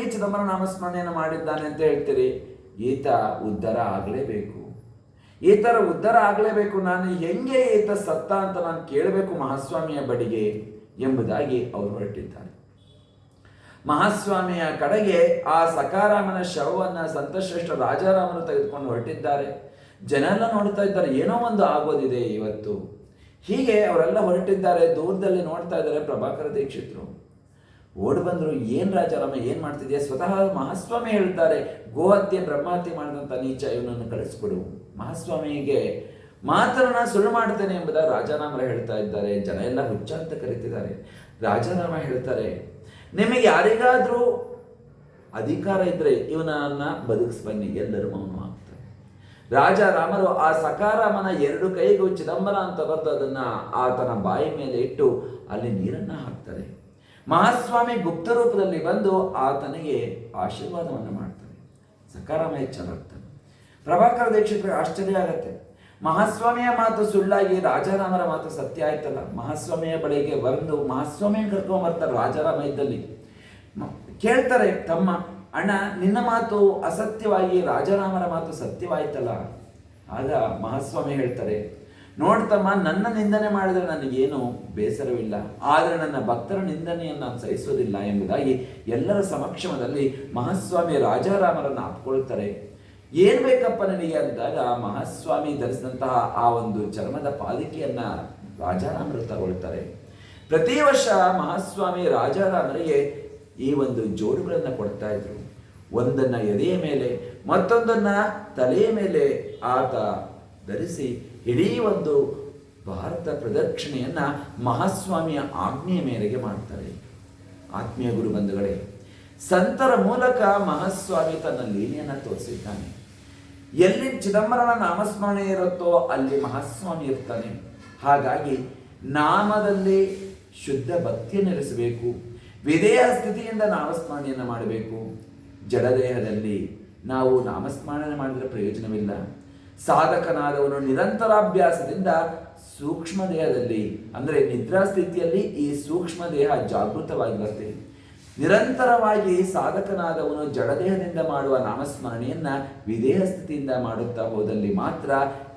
ಚಿದಂಬರ ನಾಮಸ್ಮರಣೆಯನ್ನು ಮಾಡಿದ್ದಾನೆ ಅಂತ ಹೇಳ್ತೀರಿ? ಈತ ಉದ್ಧಾರ ಆಗಲೇಬೇಕು. ಈತರ ಉದ್ಧಾರ ಆಗಲೇಬೇಕು. ನಾನು ಹೆಂಗೆ ಈತ ಸತ್ತ ಅಂತ ನಾನು ಕೇಳಬೇಕು ಮಹಾಸ್ವಾಮಿಯ ಬಡಿಗೆ ಎಂಬುದಾಗಿ ಅವರು ಹೊರಟಿದ್ದಾರೆ. ಮಹಾಸ್ವಾಮಿಯ ಕಡೆಗೆ ಆ ಸಕಾರಾಮನ ಶವವನ್ನು ಸಂತಶ್ರೇಷ್ಠ ರಾಜಾರಾಮನು ತೆಗೆದುಕೊಂಡು ಹೊರಟಿದ್ದಾರೆ. ಜನ ಎಲ್ಲ ನೋಡ್ತಾ ಇದ್ದಾರೆ, ಏನೋ ಒಂದು ಆಗೋದಿದೆ ಇವತ್ತು. ಹೀಗೆ ಅವರೆಲ್ಲ ಹೊರಟಿದ್ದಾರೆ, ದೂರದಲ್ಲಿ ನೋಡ್ತಾ ಇದ್ದಾರೆ ಪ್ರಭಾಕರ ದೀಕ್ಷಿತರು. ಓಡಿ ಬಂದರು, ಏನು ರಾಜಾರಾಮ ಏನು ಮಾಡ್ತಿದೆಯಾ? ಸ್ವತಃ ಮಹಾಸ್ವಾಮಿ ಹೇಳ್ತಾರೆ, ಗೋಹತ್ಯೆ, ಬ್ರಹ್ಮಹತ್ಯೆ ಮಾಡಿದಂಥ ನೀಚ, ಇವನನ್ನು ಕಳಿಸ್ಬಿಡು ಮಹಾಸ್ವಾಮಿಗೆ ಮಾತ್ರ ನಾನು ಸುಳ್ಳು ಮಾಡ್ತೇನೆ ಎಂಬುದ ರಾಜಾರಾಮರ ಹೇಳ್ತಾ ಇದ್ದಾರೆ. ಜನ ಎಲ್ಲ ಹುಚ್ಚ ಅಂತ ಕರೀತಿದ್ದಾರೆ. ರಾಜಾರಾಮ ಹೇಳ್ತಾರೆ, ನಿಮಗೆ ಯಾರಿಗಾದರೂ ಅಧಿಕಾರ ಇದ್ರೆ ಇವನನ್ನ ಬದುಕಿಸ್ ಬನ್ನಿ ಎಲ್ಲರೂ ಮೌನ ಆಗ್ತಾರೆ. ರಾಜಾರಾಮರು ಆ ಸಕಾರಾಮನ ಎರಡು ಕೈಗೂ ಚಿದಂಬರ ಅಂತ ಬರೆದು ಅದನ್ನು ಆತನ ಬಾಯಿ ಮೇಲೆ ಇಟ್ಟು ಅಲ್ಲಿ ನೀರನ್ನ ಹಾಕ್ತಾರೆ. ಮಹಾಸ್ವಾಮಿ ಗುಪ್ತ ರೂಪದಲ್ಲಿ ಬಂದು ಆತನಿಗೆ ಆಶೀರ್ವಾದವನ್ನು ಮಾಡ್ತಾನೆ ಸಕಾರಾಮ ಹೆಚ್ಚಾಗ್ತಾನೆ ಪ್ರಭಾಕರ ದೀಕ್ಷಿತರಿಗೆ ಆಶ್ಚರ್ಯ ಆಗತ್ತೆ. ಮಹಾಸ್ವಾಮಿಯ ಮಾತು ಸುಳ್ಳಾಗಿ ರಾಜಾರಾಮರ ಮಾತು ಸತ್ಯ ಆಯ್ತಲ್ಲ. ಮಹಾಸ್ವಾಮಿಯ ಬಳಿಗೆ ಬಂದು ಮಹಾಸ್ವಾಮಿ ಕರ್ಕೊಂಡು ಬರ್ತಾರೆ ರಾಜಾರಾಮ ಇದ್ದಲ್ಲಿ. ಕೇಳ್ತಾರೆ, ತಮ್ಮ, ಅಣ್ಣ, ನಿನ್ನ ಮಾತು ಅಸತ್ಯವಾಗಿ ರಾಜಾರಾಮರ ಮಾತು ಸತ್ಯವಾಯ್ತಲ್ಲ. ಆಗ ಮಹಾಸ್ವಾಮಿ ಹೇಳ್ತಾರೆ ನೋಡ್ತಮ್ಮ, ನನ್ನ ನಿಂದನೆ ಮಾಡಿದರೆ ನನಗೇನು ಬೇಸರವಿಲ್ಲ. ಆದರೆ ನನ್ನ ಭಕ್ತರ ನಿಂದನೆಯನ್ನು ನಾನು ಸಹಿಸೋದಿಲ್ಲ ಎಂಬುದಾಗಿ ಎಲ್ಲರ ಸಮಕ್ಷಮದಲ್ಲಿ ಮಹಾಸ್ವಾಮಿ ರಾಜಾರಾಮರನ್ನು ಅಪ್ಕೊಳ್ತಾರೆ ಏನ್ ಬೇಕಪ್ಪ ನನಗೆ ಅಂದಾಗ ಮಹಾಸ್ವಾಮಿ ಧರಿಸಿದಂತಹ ಆ ಒಂದು ಚರ್ಮದ ಪಾಲಿಕೆಯನ್ನ ರಾಜಾರಾಮರು ತಗೊಳ್ತಾರೆ. ಪ್ರತಿ ವರ್ಷ ಮಹಾಸ್ವಾಮಿ ರಾಜಾರಾಮರಿಗೆ ಈ ಒಂದು ಜೋಡುಗಳನ್ನ ಕೊಡ್ತಾ ಇದ್ರು. ಒಂದನ್ನ ಎದೆಯ ಮೇಲೆ, ಮತ್ತೊಂದನ್ನ ತಲೆಯ ಮೇಲೆ ಆತ ಧರಿಸಿ ಇಡೀ ಒಂದು ಭಾರತ ಪ್ರದಕ್ಷಿಣೆಯನ್ನ ಮಹಾಸ್ವಾಮಿಯ ಆಜ್ಞೆಯ ಮೇರೆಗೆ ಮಾಡ್ತಾರೆ. ಆತ್ಮೀಯ ಗುರು ಬಂಧುಗಳೇ ಸಂತರ ಮೂಲಕ ಮಹಾಸ್ವಾಮಿ ತನ್ನ ಲೀಲೆಯನ್ನ ತೋರಿಸಿದ್ದಾನೆ. ಎಲ್ಲಿ ಚಿದಂಬರನ ನಾಮಸ್ಮರಣೆ ಇರುತ್ತೋ ಅಲ್ಲಿ ಮಹಾಸ್ವಾಮಿ ಇರ್ತಾನೆ. ಹಾಗಾಗಿ ನಾಮದಲ್ಲಿ ಶುದ್ಧ ಭಕ್ತಿಯನ್ನಿರಿಸಬೇಕು ವಿಧೇಯ ಸ್ಥಿತಿಯಿಂದ ನಾಮಸ್ಮರಣೆಯನ್ನು ಮಾಡಬೇಕು. ಜಡದೇಹದಲ್ಲಿ ನಾವು ನಾಮಸ್ಮರಣೆ ಮಾಡಿದರೆ ಪ್ರಯೋಜನವಿಲ್ಲ. ಸಾಧಕನಾದವನು ನಿರಂತರಾಭ್ಯಾಸದಿಂದ ಸೂಕ್ಷ್ಮ ದೇಹದಲ್ಲಿ, ಅಂದರೆ ನಿದ್ರಾ ಸ್ಥಿತಿಯಲ್ಲಿ ಈ ಸೂಕ್ಷ್ಮ ದೇಹ ಜಾಗೃತವಾಗಿ ಬರ್ತದೆ ನಿರಂತರವಾಗಿ ಸಾಧಕನಾದವನು ಜಡದೇಹದಿಂದ ಮಾಡುವ ನಾಮಸ್ಮರಣೆಯನ್ನ ವಿದೇಹ ಸ್ಥಿತಿಯಿಂದ ಮಾಡುತ್ತಾ ಹೋದಲ್ಲಿ ಮಾತ್ರ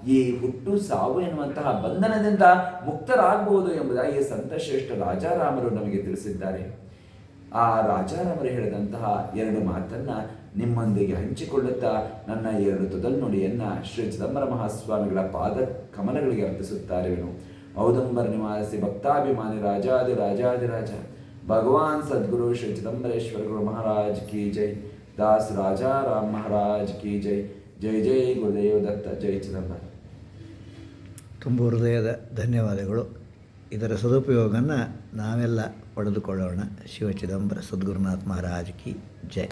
ಈ ಹುಟ್ಟು ಸಾವು ಎನ್ನುವಂತಹ ಬಂಧನದಿಂದ ಮುಕ್ತರಾಗಬಹುದು ಎಂಬುದಾಗಿ ಸಂತಶ್ರೇಷ್ಠ ರಾಜಾರಾಮರು ನಮಗೆ ತಿಳಿಸಿದ್ದಾರೆ. ಆ ರಾಜಾರವರು ಹೇಳಿದಂತಹ ಎರಡು ಮಾತನ್ನ ನಿಮ್ಮೊಂದಿಗೆ ಹಂಚಿಕೊಳ್ಳುತ್ತಾ ನನ್ನ ಎರಡು ತುದಲ್ ನುಡಿಯನ್ನ ಶ್ರೀ ಚಿದಂಬರ ಮಹಾಸ್ವಾಮಿಗಳ ಪಾದ ಕಮಲಗಳಿಗೆ ಅರ್ಪಿಸುತ್ತಾರೆವನು. ಔದಂಬರ ನಿವಾಸಿ, ಭಕ್ತಾಭಿಮಾನಿ, ರಾಜಾದಿ ರಾಜಾದಿ ರಾಜ ಭಗವಾನ್ ಸದ್ಗುರು ಶ್ರೀ ಚಿದಂಬರೇಶ್ವರ ಗುರು ಮಹಾರಾಜ್ ಕಿ ಜೈ. ದಾಸ್ ರಾಜಾ ರಾಮ್ ಮಹಾರಾಜ್ ಕಿ ಜೈ. ಜೈ ಜೈ ಗುರುದೇವ ದತ್ತ, ಜೈ ಚಿದಂಬರ. ತುಂಬ ಹೃದಯದ ಧನ್ಯವಾದಗಳು. ಇದರ ಸದುಪಯೋಗವನ್ನು ನಾವೆಲ್ಲ ಪಡೆದುಕೊಳ್ಳೋಣ. ಶಿವ ಚಿದಂಬರ ಸದ್ಗುರುನಾಥ್ ಮಹಾರಾಜ್ ಕಿ ಜೈ.